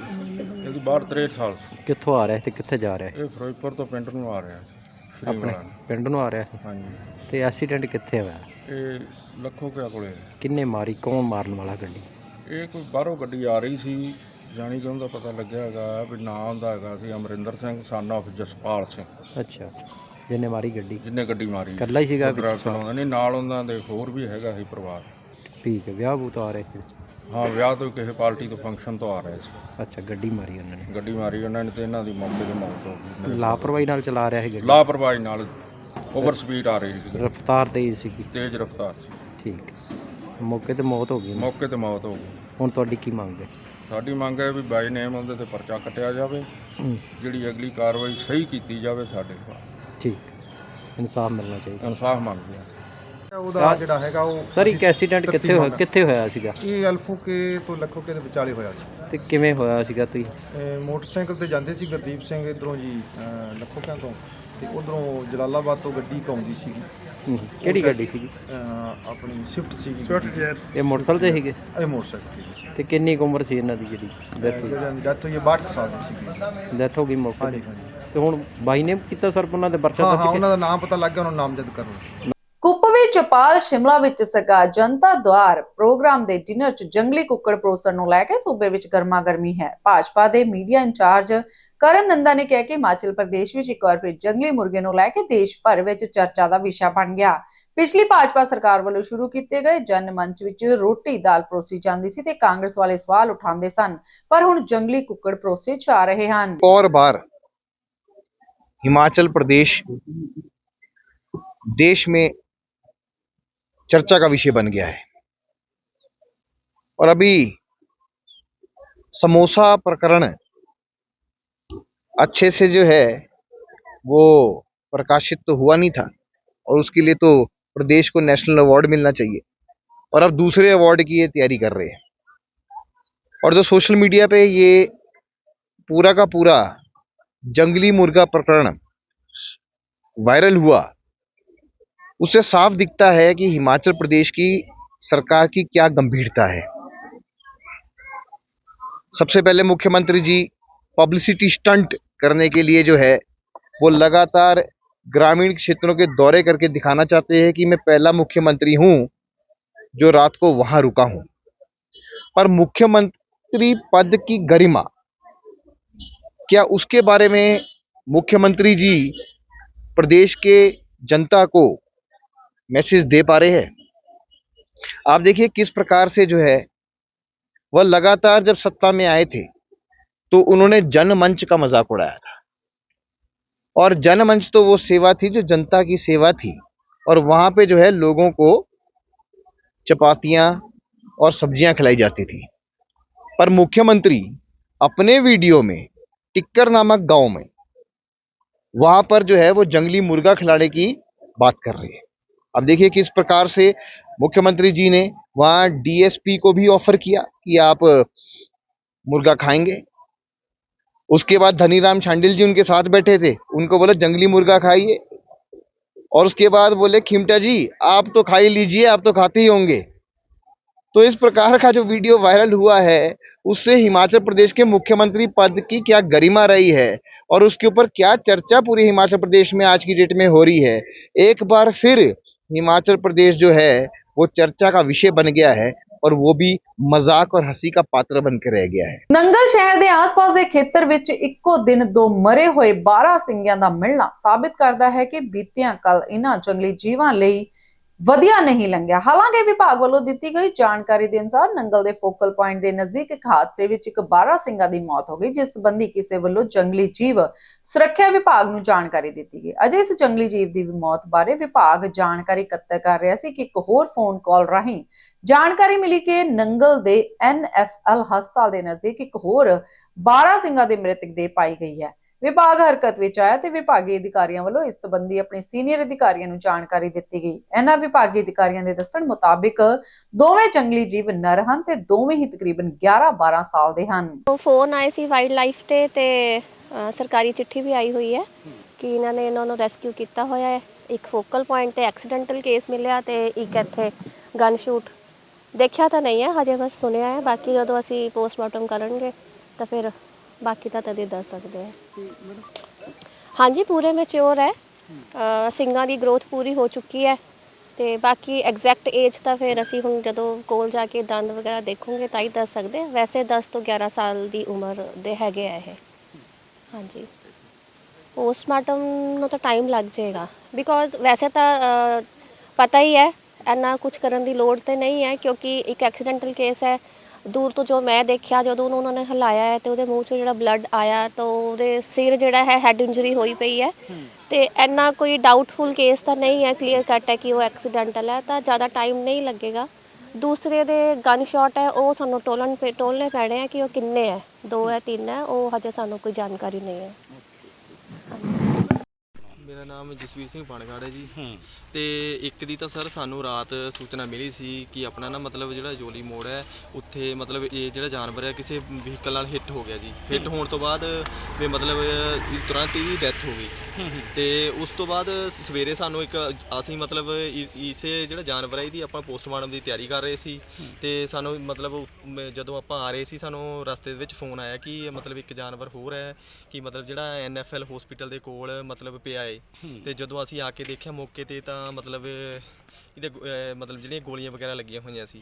ਇਹਦੀ ਬਾਹਰ 63 ਸਾਲ ਸੀ। ਕਿੱਥੋਂ ਆ ਰਿਹਾ ਤੇ ਕਿੱਥੇ ਜਾ ਰਿਹਾ? ਇਹ ਫਿਰੋਜ਼ਪੁਰ ਤੋਂ ਪਿੰਡ ਨੂੰ ਆ ਰਿਹਾ ਸੀ ਆਪਣੇ ਪਿੰਡ ਨੂੰ ਆ ਰਿਹਾ ਸੀ? ਹਾਂਜੀ। ਤੇ ਐਕਸੀਡੈਂਟ ਕਿੱਥੇ ਹੋਇਆ? ਇਹ ਲੱਖੋ ਕਿਆ ਕੋਲੇ। ਕਿੰਨੇ ਮਾਰੀ ਕੌਣ ਮਾਰਨ ਵਾਲਾ ਗੱਡੀ? ਇਹ ਕੋਈ ਬਾਹਰੋਂ ਗੱਡੀ ਆ ਰਹੀ ਸੀ ਜਾਣੀ ਕਿ ਉਹਦਾ ਪਤਾ ਲੱਗਿਆ ਹੈਗਾ ਵੀ ਨਾਂ ਹੁੰਦਾ ਹੈਗਾ ਸੀ ਅਮਰਿੰਦਰ ਸਿੰਘ ਸਨ of ਜਸਪਾਲ ਸਿੰਘ। ਅੱਛਾ ਜਿਹਨੇ ਮਾਰੀ ਗੱਡੀ। ਜਿਹਨੇ ਗੱਡੀ ਮਾਰੀ। ਇਕੱਲਾ ਹੀ ਸੀਗਾ ਵਿੱਚ? ਚਲਾਉਂਦਾ। ਨਹੀਂ ਨਾਲ ਉਹਨਾਂ ਦੇ ਹੋਰ ਵੀ ਹੈਗਾ ਸੀ ਪਰਿਵਾਰ। ਠੀਕ ਹੈ ਵਿਆਹ ਬੂਤ ਆ ਰਿਹਾ ਸੀ। ਹਾਂ ਵਿਆਹ ਤੋਂ ਕਿਸੇ ਪਾਰਟੀ ਤੋਂ ਫੰਕਸ਼ਨ ਤੋਂ ਆ ਰਹੇ ਸੀ। ਅੱਛਾ ਗੱਡੀ ਮਾਰੀ ਉਹਨਾਂ ਨੇ। ਗੱਡੀ ਮਾਰੀ ਉਹਨਾਂ ਨੇ ਤੇ ਇਹਨਾਂ ਦੀ ਮੌਕੇ ਤੇ ਮੌਤ ਹੋ ਗਈ। ਲਾਪਰਵਾਹੀ ਨਾਲ ਚਲਾ ਰਿਹਾ ਸੀ ਗੱਡੀ। ਲਾਪਰਵਾਹੀ ਨਾਲ ਓਵਰ ਸਪੀਡ ਆ ਰਹੀ ਸੀ। ਰਫਤਾਰ ਤੇਜ਼ ਸੀਗੀ। ਤੇਜ਼ ਰਫ਼ਤਾਰ ਸੀ। ਠੀਕ ਮੌਕੇ ਤੇ ਮੌਤ ਹੋ ਗਈ। ਮੌਕੇ ਤੇ ਮੌਤ ਹੋ ਗਈ। ਹੁਣ ਤੁਹਾਡੀ ਕੀ ਮੰਗ ਹੈ? ਸਾਡੀ ਮੰਗ ਹੈ ਵੀ ਬਾਈ ਨੇਮ ਉਹਦੇ ਤੇ ਪਰਚਾ ਕੱਟਿਆ ਜਾਵੇ। ਜਿਹੜੀ ਅਗਲੀ ਕਾਰਵਾਈ ਸਹੀ ਕੀਤੀ ਜਾਵੇ ਸਾਡੇ ਠੀਕ। ਇਨਸਾਫ ਮਿਲਣਾ ਚਾਹੀਦਾ। ਇਨਸਾਫ ਮੰਗਦੇ ਹਾਂ ਉਹਦਾ ਜਿਹੜਾ ਹੈਗਾ ਉਹ ਸਰ ਇੱਕ ਐਕਸੀਡੈਂਟ ਕਿੱਥੇ ਹੋਇਆ ਕਿੱਥੇ ਹੋਇਆ ਸੀਗਾ? ਇਹ ਅਲਫੋਕੇ ਤੋਂ ਲੱਖੋਕੇ ਦੇ ਵਿਚਾਲੇ ਹੋਇਆ ਸੀ। ਤੇ ਕਿਵੇਂ ਹੋਇਆ ਸੀਗਾ ਤੁਸੀਂ? ਮੋਟਰਸਾਈਕਲ ਤੇ ਜਾਂਦੇ ਸੀ ਗੁਰਦੀਪ ਸਿੰਘ ਇਧਰੋਂ ਜੀ ਅਹ ਲੱਖੋਕਿਆਂ ਤੋਂ। ਤੇ ਉਧਰੋਂ ਜਲਾਲਾਬਾਦ ਤੋਂ ਗੱਡੀ ਇੱਕ ਆਉਂਦੀ ਸੀਗੀ। ਹੂੰ, ਕਿਹੜੀ ਗੱਡੀ ਸੀਗੀ? ਅਹ ਆਪਣੀ ਸਵਿਫਟ ਸੀਗੀ। ਸਵਿਫਟ ਜੈਟ ਇਹ ਮੋਟਰਸਾਈਕਲ ਤੇ ਸੀਗੇ? ਇਹ ਮੋਟਰਸਾਈਕਲ ਤੇ ਕਿੰਨੀ ਕੁ ਉਮਰ ਸੀ ਇਹਨਾਂ ਦੀ ਜਿਹੜੀ ਡੈਥ ਹੋਈ? ਜਿਹੜਾ ਡੈਥ ਹੋਈ ਹੈ 62 ਕੁ ਸਾਲ ਦੀ ਸੀਗੀ। ਡੈਥ ਹੋ ਗਈ ਮੌਕੇ ਤੇ? ਹਾਂਜੀ ਤੇ ਹੁਣ ਬਾਈ ਨੇ ਕੀਤਾ ਸਰ ਉਹਨਾਂ ਦੇ ਪਰਚਾ ਹਾਂ ਹਾਂ ਦਰਜ ਉਹਨਾਂ ਦਾ ਨਾਮ ਪਤਾ ਲੱਗ ਗਿਆ ਉਹਨਾਂ ਨੂੰ ਨਾਮਜ਼ਦ ਕਰ ਲਿਆ ਕੁੱਪਵੀ ਚਪਾਲ ਸ਼ਿਮਲਾ ਵਿੱਚ ਸਗਾ ਜਨਤਾ ਦੁਆਰ ਪ੍ਰੋਗਰਾਮ ਦੇ ਡਿਨਰ 'ਚ ਜੰਗਲੀ ਕੁੱਕੜ ਪਰੋਸਣ ਨੂੰ ਲੈ ਕੇ ਸੂਬੇ ਵਿੱਚ ਗਰਮਾ ਗਰਮੀ ਹੈ। ਭਾਜਪਾ ਦੇ ਮੀਡੀਆ ਇੰਚਾਰਜ ਕਰਨ ਨੰਦਾ ਨੇ ਕਿਹਾ ਕਿ ਹਿਮਾਚਲ ਪ੍ਰਦੇਸ਼ ਵਿੱਚ ਇੱਕ ਵਾਰ ਫਿਰ ਜੰਗਲੀ ਮੁਰਗੇ ਨੂੰ ਲੈ ਕੇ ਦੇਸ਼ ਭਰ ਵਿੱਚ ਚਰਚਾ ਦਾ ਵਿਸ਼ਾ ਬਣ ਗਿਆ ਪਿਛਲੀ ਭਾਜਪਾ ਸਰਕਾਰ ਵੱਲੋਂ ਸ਼ੁਰੂ ਕੀਤੇ ਗਏ ਜਨ ਮੰਚ ਵਿੱਚ ਰੋਟੀ ਦਾਲ ਪਰੋਸੀ ਜਾਂਦੀ ਸੀ ਤੇ ਕਾਂਗਰਸ ਵਾਲੇ ਸਵਾਲ ਉਠਾਉਂਦੇ ਸਨ ਪਰ ਹੁਣ ਜੰਗਲੀ ਕੁੱਕੜ ਪਰੋਸੇ ਜਾ ਰਹੇ ਹਨ और बार हिमाचल प्रदेश देश में चर्चा का विषय बन गया है और अभी समोसा प्रकरण अच्छे से जो है वो प्रकाशित तो हुआ नहीं था और उसके लिए तो प्रदेश को नेशनल अवार्ड मिलना चाहिए। और अब दूसरे अवार्ड की ये तैयारी कर रहे हैं। और जो सोशल मीडिया पे ये पूरा का पूरा जंगली मुर्गा प्रकरण वायरल हुआ, उससे साफ़ दिखता है कि हिमाचल प्रदेश की सरकार की क्या गंभीरता है। सबसे पहले मुख्यमंत्री जी पब्लिसिटी स्टंट करने के लिए जो है, वो लगातार ग्रामीण क्षेत्रों के दौरे करके दिखाना चाहते हैं कि मैं पहला मुख्यमंत्री हूँ, जो रात को वहाँ रुका हूँ। पर मुख्यमंत्री पद की गरिमा, क्या उसके बारे में मुख्यमंत्री जी प्रदेश के जनता को मैसेज दे पा रहे हैं? आप देखिए किस प्रकार से जो है, वह लगातार जब सत्ता में आए थे तो उन्होंने जनमंच का मज़ाक उड़ाया था। और जनमंच तो वो सेवा थी जो जनता की सेवा थी। और वहाँ पे जो है लोगों को चपातियाँ और सब्ज़ियाँ खिलाई जाती थी। पर मुख्यमंत्री अपने वीडियो में, टिक्कर नामक गाँव में, वहाँ पर जो है वो जंगली मुर्गा खिलाने की बात कर रही है। अब देखिए किस प्रकार से मुख्यमंत्री जी ने वहाँ डीएसपी को भी ऑफ़र किया कि आप मुर्गा खाएँगे। उसके बाद धनीराम शांडिल जी उनके साथ बैठे थे। उनको बोले, जंगली मुर्गा खाइए। और उसके बाद बोले, खिमटा जी, आप तो खा ही लीजिए, आप तो खाते ही होंगे। तो इस प्रकार का जो वीडियो वायरल हुआ है, उससे हिमाचल प्रदेश के मुख्यमंत्री पद की क्या गरिमा रही है और उसके ऊपर क्या चर्चा पूरे हिमाचल प्रदेश में आज की डेट में हो रही है, एक बार फिर हिमाचल प्रदेश जो है, वो चर्चा का विषय बन गया है। ਔਰ ਉਹ ਵੀ ਮਜ਼ਾਕ ਔਰ ਹਸੀ ਦਾ ਪਾਤਰ ਬਣ ਕੇ ਰਹਿ ਗਿਆ ਹੈ। ਨੰਗਲ ਸ਼ਹਿਰ ਦੇ ਆਸ-ਪਾਸ ਦੇ ਖੇਤਰ ਵਿੱਚ ਇੱਕੋ ਦਿਨ ਦੋ ਮਰੇ ਹੋਏ 12 ਸਿੰਘਾਂ ਦਾ ਮਿਲਣਾ ਸਾਬਿਤ ਕਰਦਾ ਹੈ ਕਿ ਬੀਤਿਆਂ ਕੱਲ ਇਹਨਾਂ ਜੰਗਲੀ ਜੀਵਾਂ ਲਈ ਵਧੀਆ ਨਹੀਂ ਲੰਘਿਆ। ਹਾਲਾਂਕਿ ਵਿਭਾਗ ਵੱਲੋਂ ਦਿੱਤੀ ਗਈ ਜਾਣਕਾਰੀ ਦੇ ਅਨੁਸਾਰ ਨੰਗਲ ਦੇ ਫੋਕਲ ਪੁਆਇੰਟ ਦੇ ਨਜ਼ਦੀਕ ਇੱਕ ਹਾਦਸੇ ਵਿੱਚ ਇੱਕ 12 ਸਿੰਘਾਂ ਦੀ ਮੌਤ ਹੋ ਗਈ, ਜਿਸ ਸੰਬੰਧੀ ਕਿਸੇ ਵੱਲੋਂ ਜੰਗਲੀ ਜੀਵ ਸੁਰੱਖਿਆ ਵਿਭਾਗ ਨੂੰ ਜਾਣਕਾਰੀ ਦਿੱਤੀ ਗਈ। ਅਜੇ ਇਸ ਜੰਗਲੀ ਜੀਵ ਦੀ ਮੌਤ ਬਾਰੇ ਵਿਭਾਗ ਜਾਣਕਾਰੀ ਇਕੱਤਰ ਕਰ ਰਿਹਾ ਸੀ ਕਿ ਇੱਕ ਹੋਰ ਫੋਨ ਕਾਲ ਰਾਹੀਂ ਜਾਣਕਾਰੀ ਮਿਲੀ ਕਿ ਨੰਗਲ ਦੇ ਐਨਐਫਐਲ ਹਸਪਤਾਲ ਦੇ ਨਜ਼ਦੀਕ ਇੱਕ ਹੋਰ 12 ਸਿੰਘਾਂ ਦੇ ਮ੍ਰਿਤਕ ਦੇ ਪਾਈ ਗਈ ਹੈ। ਵਿਭਾਗ ਹਰਕਤ ਵਿੱਚ ਆਇਆ ਤੇ ਵਿਭਾਗੀ ਅਧਿਕਾਰੀਆਂ ਵੱਲੋਂ ਇਸ ਸੰਬੰਧੀ ਆਪਣੇ ਸੀਨੀਅਰ ਅਧਿਕਾਰੀਆਂ ਨੂੰ ਜਾਣਕਾਰੀ ਦਿੱਤੀ ਗਈ। ਇਹਨਾਂ ਵਿਭਾਗੀ ਅਧਿਕਾਰੀਆਂ ਦੇ ਦੱਸਣ ਮੁਤਾਬਿਕ ਦੋਵੇਂ ਜੰਗਲੀ ਜੀਵ ਨਰ ਹਨ ਤੇ ਦੋਵੇਂ ਹੀ ਤਕਰੀਬਨ 11-12 ਸਾਲ ਦੇ ਹਨ। ਫੋਨ ਆਏ ਸੀ ਵਾਈਲਡ ਲਾਈਫ ਤੇ ਤੇ ਸਰਕਾਰੀ ਚਿੱਠੀ ਵੀ ਆਈ ਹੋਈ ਹੈ ਕਿ ਇਹਨਾਂ ਨੇ ਇਹਨਾਂ ਨੂੰ ਰੈਸਕਿਊ ਕੀਤਾ ਹੋਇਆ ਹੈ। ਇੱਕ ਫੋਕਲ ਪੁਆਇੰਟ ਤੇ ਐਕਸੀਡੈਂਟਲ ਕੇਸ ਮਿਲਿਆ ਤੇ ਇੱਕ ਇੱਥੇ ਗਨ ਸ਼ੂਟ। ਦੇਖਿਆ ਤਾਂ ਨਹੀਂ ਹੈ, ਹਜੇ ਬਸ ਸੁਣਿਆ ਹੈ। ਬਾਕੀ ਜਦੋਂ ਅਸੀਂ ਪੋਸਟਮਾਰਟਮ ਕਰਨਗੇ ਤਾਂ ਫਿਰ ਬਾਕੀ ਤਾਂ ਤਦੇ ਦੱਸ ਸਕਦੇ ਹਾਂ ਹਾਂਜੀ ਪੂਰੇ ਮੈਚੁਰ ਹੈ। ਅ, ਸਿੰਗਾਂ ਦੀ ਗਰੋਥ ਪੂਰੀ ਹੋ ਚੁੱਕੀ ਹੈ। ਤੇ ਬਾਕੀ ਐਗਜ਼ੈਕਟ ਏਜ ਤਾਂ ਫਿਰ ਅਸੀਂ ਹੁਣ ਜਦੋਂ ਕੋਲ ਜਾ ਕੇ ਦੰਦ ਵਗੈਰਾ ਦੇਖੂਗੇ ਤਾਂ ਹੀ ਦੱਸ ਸਕਦੇ ਹਾਂ। ਵੈਸੇ 10 ਤੋਂ 11 ਸਾਲ ਦੀ ਉਮਰ ਦੇ ਹੈਗੇ ਆ ਇਹ। ਹਾਂਜੀ। ਪੋਸਟਮਾਰਟਮ ਨੂੰ ਤਾਂ ਟਾਈਮ ਲੱਗ ਜਾਏਗਾ। ਬਿਕੋਜ਼ ਵੈਸੇ ਤਾਂ ਅ, ਪਤਾ ਹੀ ਹੈ ਇੰਨਾ ਕੁਝ ਕਰਨ ਦੀ ਲੋੜ ਤੇ ਨਹੀਂ ਹੈ ਕਿਉਂਕਿ ਇੱਕ ਐਕਸੀਡੈਂਟਲ ਕੇਸ ਹੈ। ਦੂਰ ਤੋਂ ਜੋ ਮੈਂ ਦੇਖਿਆ, ਜਦੋਂ ਉਹਨੂੰ ਉਹਨਾਂ ਨੇ ਹਿਲਾਇਆ ਹੈ ਤੇ ਉਹਦੇ ਮੂੰਹ 'ਚੋਂ ਜਿਹੜਾ ਬਲੱਡ ਆਇਆ, ਤਾਂ ਉਹਦੇ ਸਿਰ ਜਿਹੜਾ ਹੈ ਹੈਡ ਇੰਜਰੀ ਹੋਈ ਪਈ ਹੈ। ਤੇ ਇੰਨਾ ਕੋਈ ਡਾਊਟਫੁਲ ਕੇਸ ਤਾਂ ਨਹੀਂ ਹੈ ਕਲੀਅਰ ਕੱਟ ਹੈ ਕਿ ਉਹ ਐਕਸੀਡੈਂਟਲ ਹੈ, ਤਾਂ ਜ਼ਿਆਦਾ ਟਾਈਮ ਨਹੀਂ ਲੱਗੇਗਾ। ਦੂਸਰੇ ਦੇ ਗਨ ਸ਼ਾਟ ਹੈ, ਉਹ ਸਾਨੂੰ ਟੋਲਣ ਪੇ ਟੋਲਨੇ ਪੈਣੇ ਆ ਕਿ ਉਹ ਕਿੰਨੇ ਹੈ, ਦੋ ਹੈ, ਤਿੰਨ ਹੈ, ਉਹ ਹਜੇ ਸਾਨੂੰ ਕੋਈ ਜਾਣਕਾਰੀ ਨਹੀਂ ਹੈ। ਮੇਰਾ ਨਾਮ ਜਸਵੀਰ ਸਿੰਘ ਪਣਗੜ ਹੈ। ਜੀ ਤੇ ਇੱਕ ਦੀ ਤਾਂ ਸਰ ਸਾਨੂੰ ਰਾਤ ਸੂਚਨਾ ਮਿਲੀ ਸੀ ਕਿ ਆਪਣਾ ਨਾ ਮਤਲਬ ਜਿਹੜਾ ਜੋਲੀ ਮੋੜ ਹੈ ਉੱਥੇ ਮਤਲਬ ਇਹ ਜਿਹੜਾ ਜਾਨਵਰ ਹੈ ਕਿਸੇ ਵਹੀਕਲ ਨਾਲ ਹਿੱਟ ਹੋ ਗਿਆ ਜੀ। ਹਿੱਟ ਹੋਣ ਤੋਂ ਬਾਅਦ ਵੀ ਮਤਲਬ ਤੁਰੰਤ ਹੀ ਡੈਥ ਹੋ ਗਈ। ਤੇ ਉਸ ਤੋਂ ਬਾਅਦ ਸਵੇਰੇ ਸਾਨੂੰ ਇੱਕ, ਅਸੀਂ ਮਤਲਬ ਇ- ਇਸੇ ਜਿਹੜਾ ਜਾਨਵਰ ਹੈ ਇਹਦੀ ਆਪਾਂ ਪੋਸਟਮਾਰਟਮ ਦੀ ਤਿਆਰੀ ਕਰ ਰਹੇ ਸੀ। ਤੇ ਸਾਨੂੰ ਮਤਲਬ ਮ- ਜਦੋਂ ਆਪਾਂ ਆ ਰਹੇ ਸੀ, ਸਾਨੂੰ ਰਸਤੇ ਦੇ ਵਿੱਚ ਫੋਨ ਆਇਆ ਕਿ ਮਤਲਬ ਇੱਕ ਜਾਨਵਰ ਹੋਰ ਹੈ, ਕਿ ਮਤਲਬ ਜਿਹੜਾ ਐਨਐਫਐਲ ਹਸਪੀਟਲ ਦੇ ਕੋਲ ਮਤਲਬ ਪਿਆ ਏ। ਤੇ ਜਦੋਂ ਅਸੀਂ ਆ ਕੇ ਦੇਖਿਆ ਮੌਕੇ ਤੇ ਤਾਂ ਮਤਲਬ ਇਹਦੇ ਗੋ- ਅਹ, ਮਤਲਬ ਜਿਹੜੀਆਂ ਗੋਲੀਆਂ ਵਗੈਰਾ ਲੱਗੀਆਂ ਹੋਈਆਂ ਸੀ।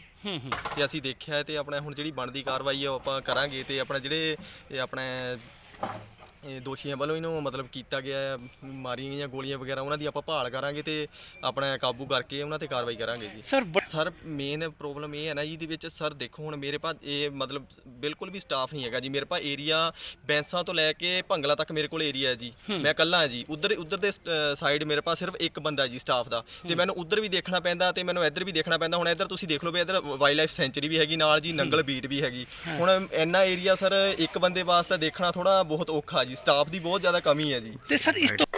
ਤੇ ਅਸੀਂ ਦੇਖਿਆ ਤੇ ਆਪਣਾ ਹੁਣ ਜਿਹੜੀ ਬਣਦੀ ਕਾਰਵਾਈ ਆ, ਉਹ ਆਪਾਂ ਕਰਾਂਗੇ ਤੇ ਆਪਣਾ ਜਿਹੜੇ, ਇਹ ਆਪਣਾ ਇਹ ਦੋਸ਼ੀਆਂ ਵੱਲੋਂ ਇਹਨੂੰ ਮਤਲਬ ਕੀਤਾ ਗਿਆ ਹੈ, ਮਾਰੀਆਂ ਗਈਆਂ ਗੋਲੀਆਂ ਵਗੈਰਾ ਉਹਨਾਂ ਦੀ ਆਪਾਂ ਭਾਲ ਕਰਾਂਗੇ ਤੇ ਆਪਣਾ ਕਾਬੂ ਕਰਕੇ ਉਹਨਾਂ ਤੇ ਕਾਰਵਾਈ ਕਰਾਂਗੇ ਜੀ। ਸਰ ਸਰ ਮੇਨ ਪ੍ਰੋਬਲਮ ਇਹ ਹੈ ਨਾ ਜੀ ਇਹਦੇ ਵਿੱਚ ਸਰ ਦੇਖੋ ਹੁਣ ਮੇਰੇ ਪਾਸ ਇਹ ਮਤਲਬ ਬਿਲਕੁਲ ਵੀ ਸਟਾਫ ਨਹੀਂ ਹੈਗਾ ਜੀ। ਮੇਰੇ ਪਾਸ ਏਰੀਆ ਬੈਂਸਾ ਤੋਂ ਲੈ ਕੇ ਭੰਗਲਾ ਤੱਕ ਮੇਰੇ ਕੋਲ ਏਰੀਆ ਹੈ ਜੀ। ਮੈਂ ਇਕੱਲਾ ਹਾਂ ਜੀ। ਉਧਰ ਉਧਰ ਦੇ ਸਾਈਡ ਮੇਰੇ ਪਾਸ ਸਿਰਫ ਇੱਕ ਬੰਦਾ ਜੀ ਸਟਾਫ ਦਾ। ਤੇ ਮੈਨੂੰ ਉਧਰ ਵੀ ਦੇਖਣਾ ਪੈਂਦਾ ਤੇ ਮੈਨੂੰ ਇੱਧਰ ਵੀ ਦੇਖਣਾ ਪੈਂਦਾ। ਹੁਣ ਇੱਧਰ ਤੁਸੀਂ ਦੇਖ ਲਓ ਵੀ ਇੱਧਰ ਵਾਈਲਡ ਲਾਈਫ ਸੈਂਚੁਰੀ ਵੀ ਹੈਗੀ ਨਾਲ ਜੀ ਨੰਗਲ ਬੀਟ ਵੀ ਹੈਗੀ। ਹੁਣ ਇੰਨਾ ਏਰੀਆ ਸਰ ਇੱਕ ਬੰਦੇ ਵਾਸਤੇ ਦੇਖਣਾ ਥੋੜਾ ਬਹੁਤ ਔਖਾ ਜੀ। ਸਟਾਫ ਦੀ ਬਹੁਤ ਜ਼ਿਆਦਾ ਕਮੀ ਹੈ ਜੀ।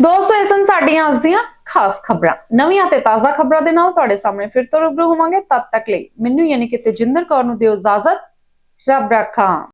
ਦੋਸਤੋ ਇਹ ਸਨ ਸਾਡੀਆਂ ਅੱਜ ਦੀਆਂ ਖਾਸ ਖਬਰਾਂ। ਨਵੀਆਂ ਤੇ ਤਾਜ਼ਾ ਖਬਰਾਂ ਦੇ ਨਾਲ ਤੁਹਾਡੇ ਸਾਹਮਣੇ ਫਿਰ ਤੋਂ ਰੂਬਰੂ ਹੋਵਾਂਗੇ। ਤਦ ਤੱਕ ਲਈ ਮੈਨੂੰ ਯਾਨੀ ਕਿ ਤੇਜਿੰਦਰ ਕੌਰ ਨੂੰ ਦਿਓ ਇਜਾਜ਼ਤ। ਰੱਬ ਰਾਖਾ।